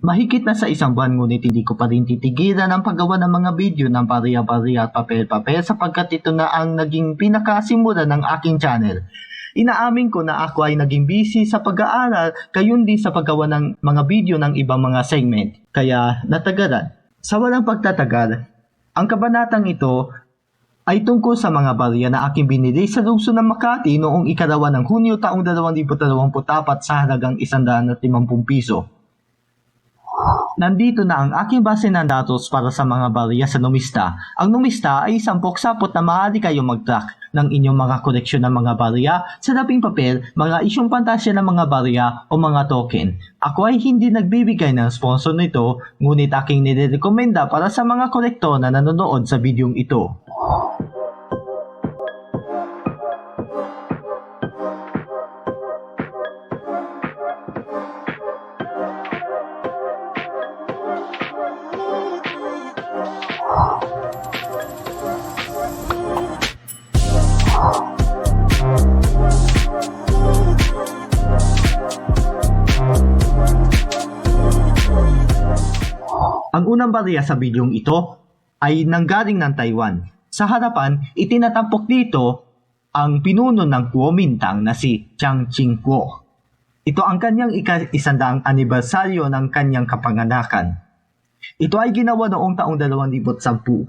Mahigit na sa isang buwan ngunit hindi ko pa rin titigilan ang paggawa ng mga video ng bariya-bariya at papel-papel sapagkat ito na ang naging pinakasimula ng aking channel. Inaamin ko na ako ay naging busy sa pag-aaral gayon din sa paggawa ng mga video ng ibang mga segment. Kaya natagalan. Sa walang pagtatagal, ang kabanatang ito ay tungkol sa mga barya na aking binili sa lungsod ng Makati noong ikalawa ng Hunyo taong 2024 sa halagang 150 piso. Nandito na ang aking base ng datos para sa mga barya sa numista. Ang numista ay isang boksapot na maaari kayo mag-track ng inyong mga koleksyon ng mga barya, sa labing papel, mga isyong pantasya ng mga barya o mga token. Ako ay hindi nagbibigay ng sponsor nito, ngunit aking nirekomenda para sa mga kolektor na nanonood sa videong ito. Ang unang barya sa bidyong ito ay nanggaling ng Taiwan. Sa harapan, itinatampok dito ang pinuno ng Kuomintang na si Chiang Ching-kuo. Ito ang kanyang ika-isandaang anibersaryo ng kanyang kapanganakan. Ito ay ginawa noong taong 2010.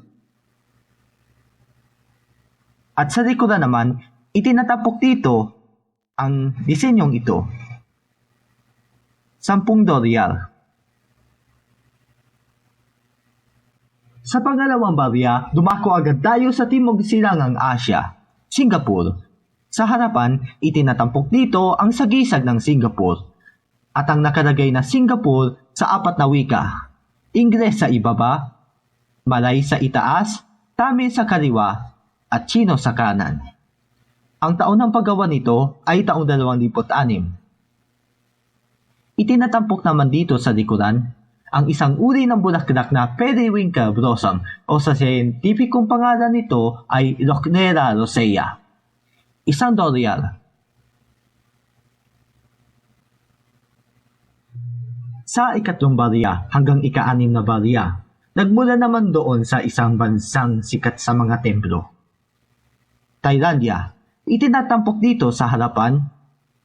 At sa likuran naman, itinatapok dito ang disenyong ito. Sampung dolyar. Sa pangalawang barya, dumako agad tayo sa Timog Silangang Asya, Singapore. Sa harapan, itinatampok dito ang sagisag ng Singapore at ang nakalagay na Singapore sa apat na wika. Ingles sa ibaba, Malay sa itaas, Tamil sa kaliwa, at Chino sa kanan. Ang taon ng paggawa nito ay taong 2006. Itinatampok naman dito sa likuran ang isang uri ng bulaklak na periwinkle blossom o sa scientificong pangalan nito ay Lochnera rosea. Isang dolyar. Sa ikatlong barya hanggang ika-anim na barya, nagmula naman doon sa isang bansang sikat sa mga templo. Thailandia, itinatampok dito sa harapan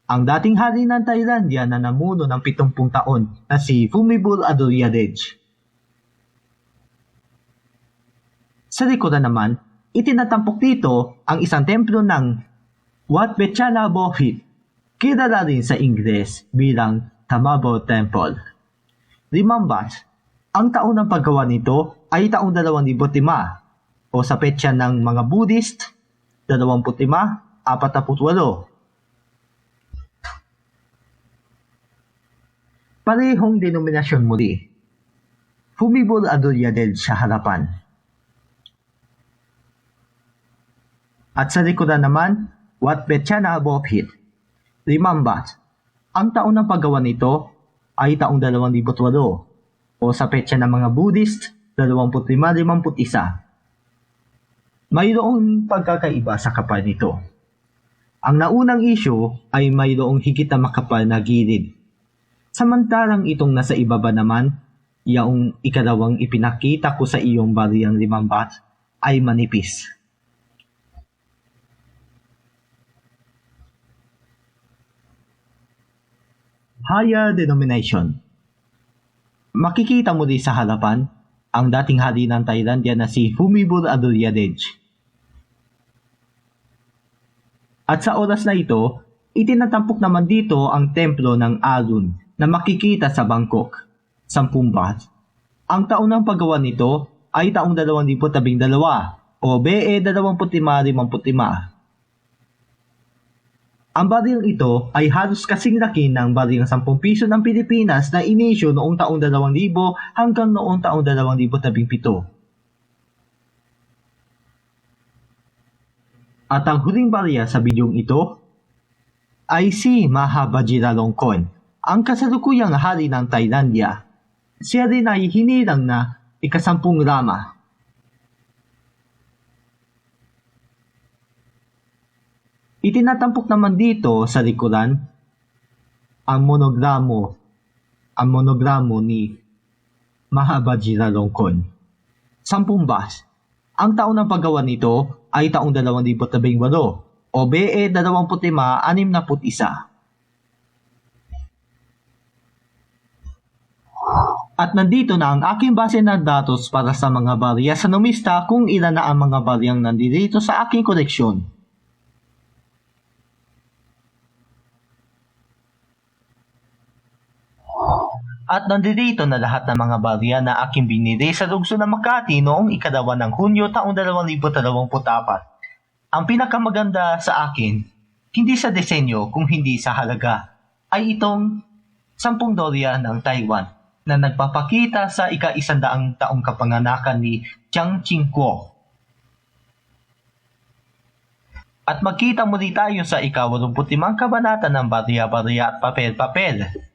ang dating hari ng Thailandia na namuno ng 70 taon na si Fumibol Adulyadej. Sa likuran naman, itinatampok dito ang isang templo ng Wat Bechana Bohit, kilala rin sa Ingles bilang Tamabo Temple. Limambat, ang taon ng paggawa nito ay taong 2005 o sa petsa ng mga Buddhist, 25, 48, Parehong denominasyon muli. Fumibol Adulyadel sa harapan. At sa likuran naman, Wat Betchana Bophit. Limambat. Ang taon ng paggawa nito ay taong 2008 o sa petsa ng mga Buddhist, 25-51. Mayroong pagkakaiba sa kapal nito. Ang naunang issue ay mayroong higit na makapal na gilid Samantalang itong nasa ibaba naman, yaong ikalawang ipinakita ko sa iyong bariyang limang bat ay manipis. Higher denomination Makikita mo din sa harapan ang dating hari ng Thailandia na si Humibur Adulyadej. At sa oras na ito, itinatampok naman dito ang templo ng Arun na makikita sa Bangkok, 10 baht. Ang taon ng paggawa nito ay taong 2012 o BE 2555. Ang baril ito ay halos kasing laki ng baril 10 piso ng Pilipinas na inisyo noong taong 2000 hanggang noong taong 2017. At ang huling barya sa bidyong ito ay si Mahabajira Longkorn ang kasalukuyang hari ng Thailandia. Siya rin ay hinirang na ikasampung rama. Itinatampok naman dito sa likuran ang monogramo ang monogramo ni Mahabajira Longkorn. Sampung bas. Ang taon ng paggawa nito ay taong 2018 o BE 2561. At nandito na ang aking base na datos para sa mga barya sa numista kung ilan na ang mga baryang nandito sa aking koleksyon. At nandito na lahat ng mga barya na aking binili sa lugso ng Makati noong ikadawa ng Hunyo taong 2024. Ang pinakamaganda sa akin, hindi sa disenyo kung hindi sa halaga, ay itong 10 dorya ng Taiwan na nagpapakita sa ika-isandaang taong kapanganakan ni Chiang Ching-kuo. At magkita muli tayo sa ika-85 kabanata ng Barya-Barya at Papel-Papel.